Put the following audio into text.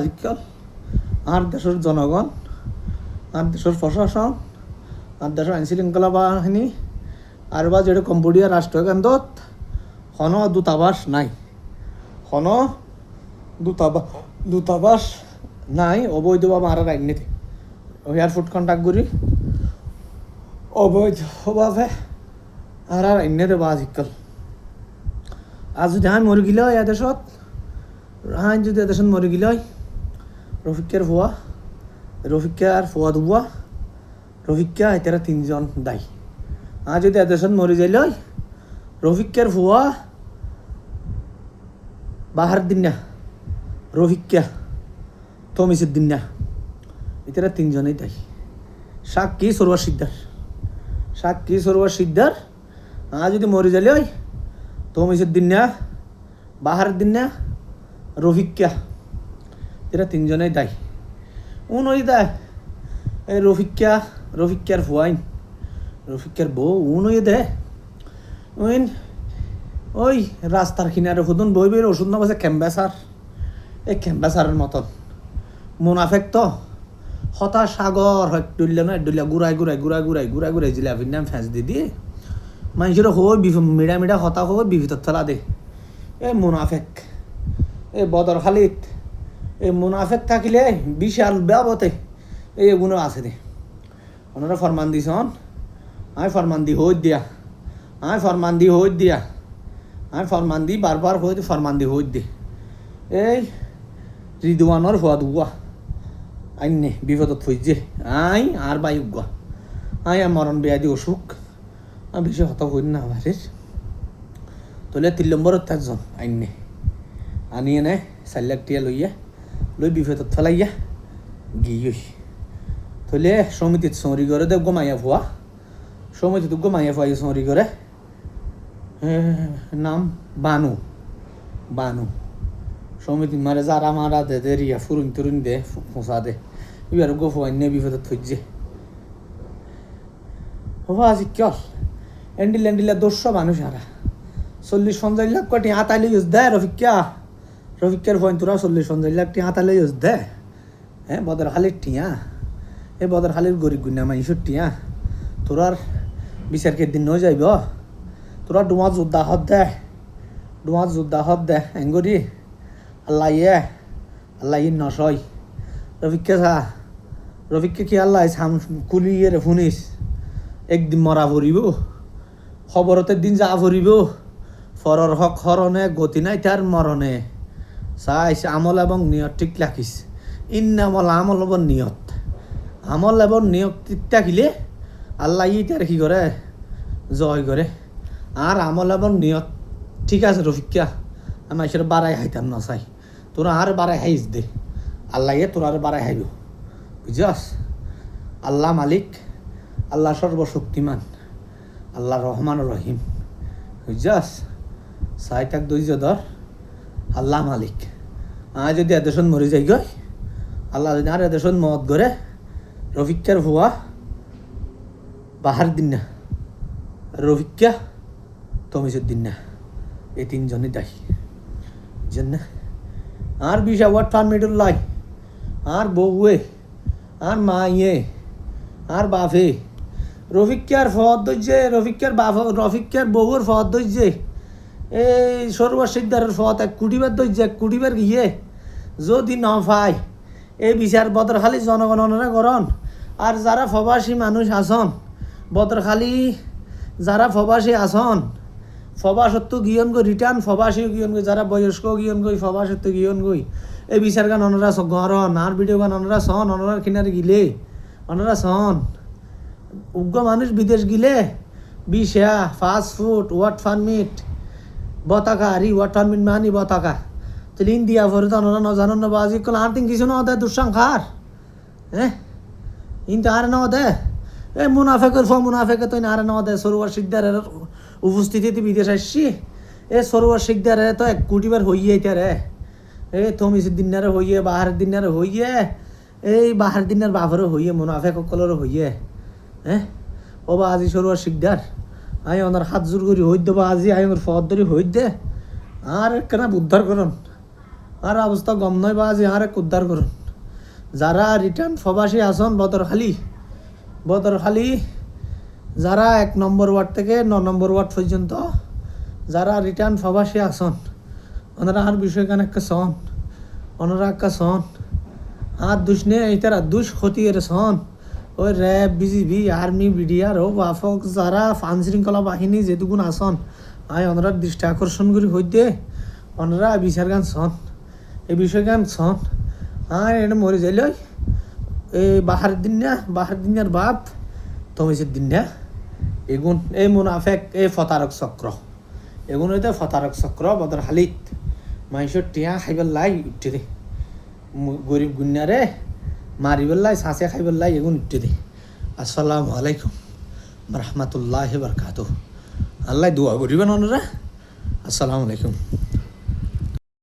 আজকাল আর দেশের জনগণ আর দেশের প্রশাসন আর দেশের আইন শৃঙ্খলা বাহিনী আর বা যেটা কম্বোডিয়া রাষ্ট্রকেন্দ্রত হন দূতাবাস নাই। হন দূতাবাস দূতাবাস নাই অবৈধভাবে আর রাজনীতি এয়ারপোর্ট কন্ট্যাক্ট করি অবৈধভাবে আর রাজনীতি বা আজকাল আজ যদি আমি মরি গেলে হয় দেশত হাই যদি দেশত মরি হয় রফিকের ভুয়া রফিকার ফুয়া দুয়া রফিকা এটারা তিনজন দায়ী। আর যদি এদেশত মরি যাইল রফিকের ভুয়া বাহার দিন না রফিকা তমিসের দিন না এটারা তিনজনেই দায়ী। সাক্ষী সরোয়ার সিদ্ধার সাক্ষী সরোয়ার সিদ্ধার আর যদি মরি যাইলে তমিসের দিন না বাহার দিন না রফিকা এরা তিনজনেই দায়ী। উন ওই দেয় এই রফিকা রফিকার ফুয়াইন রফিকার বউ, উন ওই দে। উইন, ওই রাস্তার কিনারে হুদুন বই বই ওষুধ না বাসে ক্যাম্বাসার। এই ক্যাম্বাসারের মতন। মুনাফেক তো হতা সাগর হয় ডুললে না ডুলিয়া গুড়াই গুড়াই গুড়াই গুড়াই গুড়াই গুড়াই জিলাপির নাম ফেঁস দি দিয়ে মানুষের হই মিডা মিডা হতা হই বিভিতর তলা দে। এ মুনাফেক এ বদর খালিত এই মুনাফেক থাকিলে বিশাল ব্যাপতে এই এগুলো আছে দে। ওনারা ফরমান দিছন আমি ফরমান দি হই দিয়া। আমি ফরমান দি হই দিয়া। আমি ফরমান দি বারবার হই ফরমান দি হই দে। এই রিদুয়ানোর হওয়া দুয়া। আইনে বিপদত থইছে আই আর বাই উগুয়া আই আর মরণ বেয়াদি অসুখ। আমি বেশি হত হই না বাড়ির তোলে তিন নম্বরত একজন আইনে। আনি এনে চাৰি লাখ টিয়া লইয়া। লৈ বিপদত ফেলাইয়া গিয়ে থলে সমিতিত চৌরি করে দে গোমাইয়া ফুয়া সমিতিত গোমাইয়া ফুয়া চৌরি করে নাম বানু বানু সমিতি মারে যারা মারা দে দে রিয়া ফুরুন তুরুন দে ফোঁসা দে এবার গো ফুয়াই নে বিপদত থইছে হবা আজি কিয় এন্ডিল এন্ডিলা দোষো মানুষ আরা চল্লিশ পঞ্চাশ লাখ কোটি ইউজ দেয় রফিকা রফিকের ফোন তোরা চল্লিশ পঞ্চাশ লাখ টিয়া হাতাইলে ইউজ দে। হ্যাঁ বদর খালির টিয়া। এই বদর খালির গরিব গুণা মানুষের টিয়া। তোরার বিচারকে দিন নয় যাইব। তোরা ডুমা যোদ্ধা হত দে। ডুমা যোদ্ধা হত দে, এঙ্গরি। আল্লাহ ইয়ে আল্লাহ ইয়ে নসয় রফিককে চা রফিককে কি আল্লাহ সাম কুলিয়ে রে শুনিস? একদিন মরা ভরিব খবরতের দিন যা ভরিব ফরর হক হরণে, গতি নাই তার মরণে। চাইছে আমল এবং নিয়ত, ঠিক রাখিস ইন্নামল আমল এবং নিয়ত। আমল এবং নিয়ত ঠিক থাকিলে আল্লাহ ইটার কি করে জয় করে আর আমল এবং নিয়ত ঠিক আছে রফিকা আমি এসে বাড়াই হাইতাম না চাই তোরা আর বাড়াই হাইস দে। আল্লাহ তোরা আর বাড়াই হাইব বুঝাস আল্লাহ মালিক, আল্লাহ সর্বশক্তিমান আল্লাহ রহমান রহিম বুঝাস চাই তাক ধৈর্য ধর আল্লাহ মালিক। আয় যদি এদেশন মরে যাই গই আল্লাহ যদি আর এদেশন মত করে রফিকার ভুয়া বাহার দিন না রফিকা দিন না এই তিনজনে দায়ী। জন্য আর বিশা ফান মিডল লাই আর বউয়ে আর মাইয়ে আর বাপে রফিকার ফদ দইছে রফিকার বাপ রফিকার বউয়ের ফদ দইছে এই সরোয়ার সিকদারের ফত, এক কুটিবার দইছে এক কুটিবার গিয়ে যদি ন পায়, এই বিচার বদরখালি জনগণনা করন আর যারা প্রবাসী মানুষ আসন বদরখালি যারা প্রবাসী আসন ফবাসত্ব গিয়ন গই রিটার্ন ফবাসী গিয়ন গই যারা বয়স্ক গিয়ন গই ফবাসত্ব গিয়ন গই এই বিচার গান অনরা গরন আর ভিডিও গান অনরা সন, অনরার কিনারে গিলে, অনরা সন। উগ্র মানুষ বিদেশ গিলে বিশা ফাস্ট ফুড ওয়াট ফার্মিট বতাকা আরি ওয়াট ফার্মিট মানি বতাকা তাহলে ইন্ডিয়া ভরে তো অনরা নজানো না বাজি কল আর তিন কিছু না দেয় দুঃসংখার। হ্যাঁ ইন্ট আর না দে? এ, মুনাফেকের ফ মুনাফেকে তো আর না দে। সরোয়ার সিকদারের উপস্থিতিতে বিদেশ আসছি এ সরোয়ার সিকদারে তো এক কোটিবার হইয়ে এটা রে। এ থমিস দিনারে হইয়ে, বাহার দিনারে হইয়ে, এই বাহার দিনের বাপরে হইয়ে, মুনাফেক সকলের হইয়ে। হ্যাঁ ও বা আজি সরোয়ার সিকদার আই ওনার হাত জোর করি হইত বা আজি আই ওনার ফদ ধরি হইত দে। আর কেনা উদ্ধার করন। আর অবস্থা গম নয় বা আজি আর এক উদ্ধার করুন। যারা রিটার্ন প্রবাসী আসন বদরখালি বদরখালি যারা এক নম্বর ওয়ার্ড থেকে ন নম্বর ওয়ার্ড পর্যন্ত যারা রিটার্ন প্রবাসী আসন ওনারা আর বিষয় কেন একটা সন ওনারা একটা সন আর দুষ নেই এইটারা দুষ ক্ষতি এর সন ওই র্যাব, বিজিবি, আর্মি, বিডিআর, ও বাফক যারা ফান শৃঙ্খলা বাহিনী যেটুকুন আসন আয় ওনারা দৃষ্টি আকর্ষণ করি হইতে। ওনারা বিচার গান সন এই বিষয় গান সন আর এটা মরে যাইল এই বাহার দিন না বাহার দিনের বাপ তমিসের দিন না এগুন এই মুনাফেক এই ফতারক চক্র। এগুন হইতে ফতারক চক্র, বদর হালিত। মাইসর টিয়া খাইবার লাই উঠে দে গরিব গুন্যারে মারিবার লাই সাঁচে খাইবার লাই এগুন উঠে দে। আসসালামু আলাইকুম রহমতুল্লাহ বরকাত আল্লাহ দোয়া করিবেন ওনারা। আসসালামু আলাইকুম।